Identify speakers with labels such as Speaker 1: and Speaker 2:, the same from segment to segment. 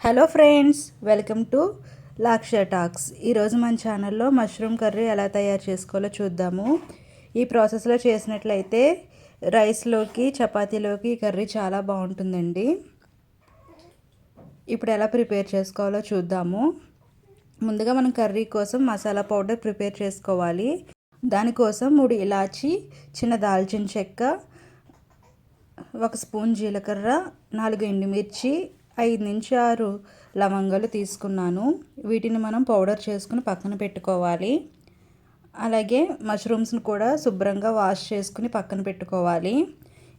Speaker 1: Hello friends welcome to Laksha talks. ఈరోజు మన ఛానల్లో మష్రూమ్ కర్రీ ఎలా తయారు చేసుకోవాలో చూద్దాము. ఈ ప్రాసెస్లో చేసినట్లయితే రైస్లోకి చపాతీలోకి కర్రీ చాలా బాగుంటుందండి. ఇప్పుడు ఎలా ప్రిపేర్ చేసుకోవాలో చూద్దాము. ముందుగా మనం కర్రీ కోసం మసాలా పౌడర్ ప్రిపేర్ చేసుకోవాలి. దానికోసం మూడు ఇలాచి చిన్న దాల్చిన చెక్క ఒక స్పూన్ జీలకర్ర నాలుగు ఎండుమిర్చి ఐదు నుంచి ఆరు లవంగాలు తీసుకున్నాను. వీటిని మనం పౌడర్ చేసుకుని పక్కన పెట్టుకోవాలి. అలాగే మష్రూమ్స్ని కూడా శుభ్రంగా వాష్ చేసుకుని పక్కన పెట్టుకోవాలి.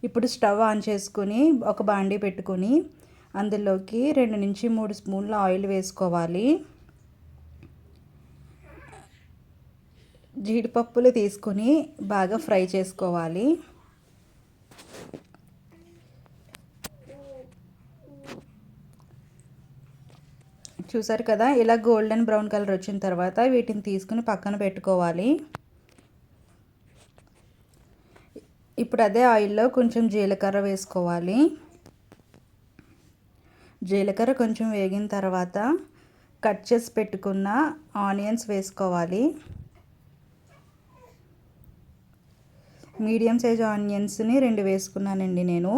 Speaker 1: ఇప్పుడు స్టవ్ ఆన్ చేసుకుని ఒక బాండీ పెట్టుకుని అందులోకి రెండు నుంచి మూడు స్పూన్ల ఆయిల్ వేసుకోవాలి. జీడిపప్పులు తీసుకొని బాగా ఫ్రై చేసుకోవాలి. చూసారు కదా ఇలా గోల్డెన్ బ్రౌన్ కలర్ వచ్చిన తర్వాత వీటిని తీసుకుని పక్కన పెట్టుకోవాలి. ఇప్పుడు అదే ఆయిల్లో కొంచెం జీలకర్ర వేసుకోవాలి. జీలకర్ర కొంచెం వేగిన తర్వాత కట్ చేసి పెట్టుకున్న ఆనియన్స్ వేసుకోవాలి. మీడియం సైజ్ ఆనియన్స్ని రెండు వేసుకున్నానండి నేను.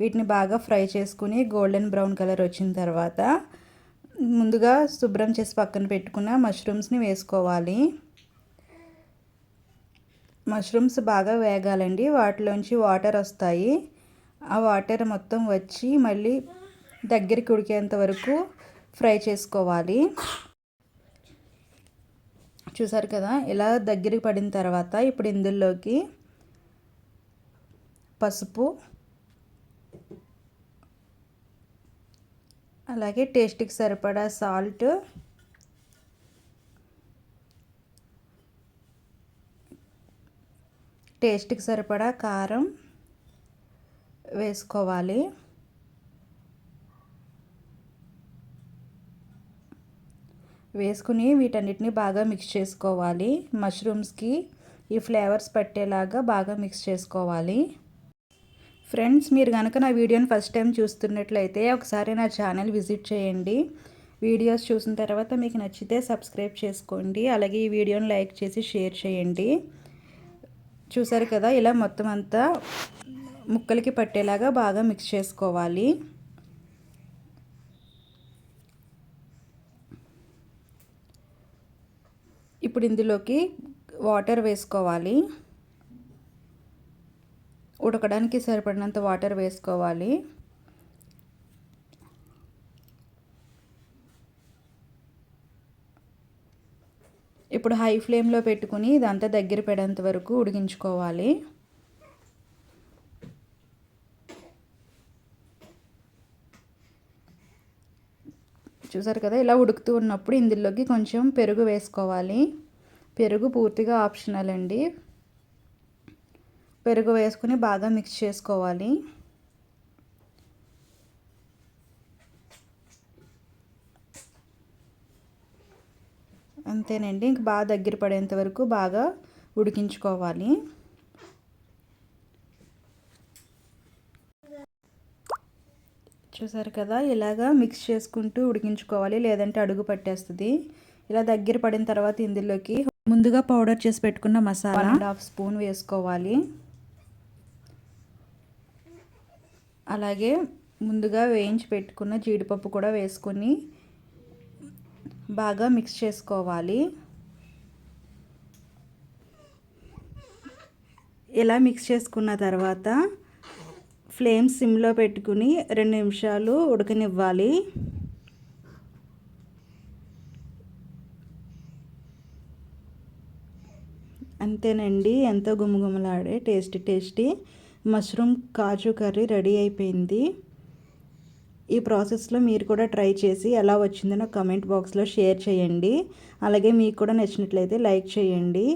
Speaker 1: వీటిని బాగా ఫ్రై చేసుకుని గోల్డెన్ బ్రౌన్ కలర్ వచ్చిన తర్వాత ముందుగా శుభ్రం చేసి పక్కన పెట్టుకున్న మష్రూమ్స్ని వేసుకోవాలి. మష్రూమ్స్ బాగా వేగాలండి. వాటిలోంచి వాటర్ వస్తాయి. ఆ వాటర్ మొత్తం వచ్చి మళ్ళీ దగ్గరికి ఉడికేంత వరకు ఫ్రై చేసుకోవాలి. చూసారు కదా? ఇలా దగ్గరికి పడిన తర్వాత ఇప్పుడు ఇందులోకి పసుపు అలాగే టేస్ట్కి సరిపడా సాల్ట్. టేస్ట్కి సరిపడా కారం వేసుకోవాలి. వేసుకుని వీటన్నిటిని బాగా మిక్స్ చేసుకోవాలి. మష్రూమ్స్కి ఈ ఫ్లేవర్స్ పట్టేలాగా బాగా మిక్స్ చేసుకోవాలి. ఫ్రెండ్స్ మీరు కనుక నా వీడియోని ఫస్ట్ టైం చూస్తున్నట్లయితే ఒకసారి నా ఛానల్ విజిట్ చేయండి. వీడియోస్ చూసిన తర్వాత మీకు నచ్చితే సబ్స్క్రైబ్ చేసుకోండి. అలాగే ఈ వీడియోని లైక్ చేసి షేర్ చేయండి. చూసారు కదా ఇలా మొత్తం అంతా ముక్కలకి పట్టేలాగా బాగా మిక్స్ చేసుకోవాలి. ఇప్పుడు ఇందులోకి వాటర్ వేసుకోవాలి. ఉడకడానికి సరిపడినంత వాటర్ వేసుకోవాలి. ఇప్పుడు హై ఫ్లేమ్లో పెట్టుకుని ఇదంతా దగ్గర పడేంత వరకు ఉడికించుకోవాలి. చూసారు కదా ఇలా ఉడుకుతూ ఉన్నప్పుడు ఇందులోకి కొంచెం పెరుగు వేసుకోవాలి. పెరుగు పూర్తిగా ఆప్షనల్ అండి. పెరుగు వేసుకుని బాగా మిక్స్ చేసుకోవాలి. అంతేనండి. ఇంక బాగా దగ్గర పడేంత వరకు బాగా ఉడికించుకోవాలి. చూసారు కదా? ఇలాగా మిక్స్ చేసుకుంటూ ఉడికించుకోవాలి. లేదంటే అడుగు పట్టేస్తుంది. ఇలా దగ్గర పడిన తర్వాత ఇందులోకి ముందుగా పౌడర్ చేసి పెట్టుకున్న మసాలా అండ్ హాఫ్ స్పూన్ వేసుకోవాలి. అలాగే ముందుగా వేయించి పెట్టుకున్న జీడిపప్పు కూడా వేసుకొని బాగా మిక్స్ చేసుకోవాలి. ఇలా మిక్స్ చేసుకున్న తర్వాత ఫ్లేమ్ సిమ్లో పెట్టుకుని రెండు నిమిషాలు ఉడకనివ్వాలి. అంతేనండి ఎంతో గుమగుమలాడే tasty tasty mushroom kaju curry ready అయిపోయింది. ఈ ప్రాసెస్లో మీరు కూడా ట్రై చేసి ఎలా వచ్చిందో నాకు కమెంట్ బాక్స్లో షేర్ చేయండి. అలాగే మీకు కూడా నచ్చినట్లయితే లైక్ చేయండి.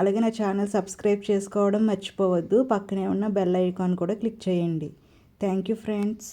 Speaker 1: అలాగే నా ఛానల్ సబ్స్క్రైబ్ చేసుకోవడం మర్చిపోవద్దు. పక్కనే ఉన్న బెల్ ఐకాన్ కూడా క్లిక్ చేయండి. Thank you friends.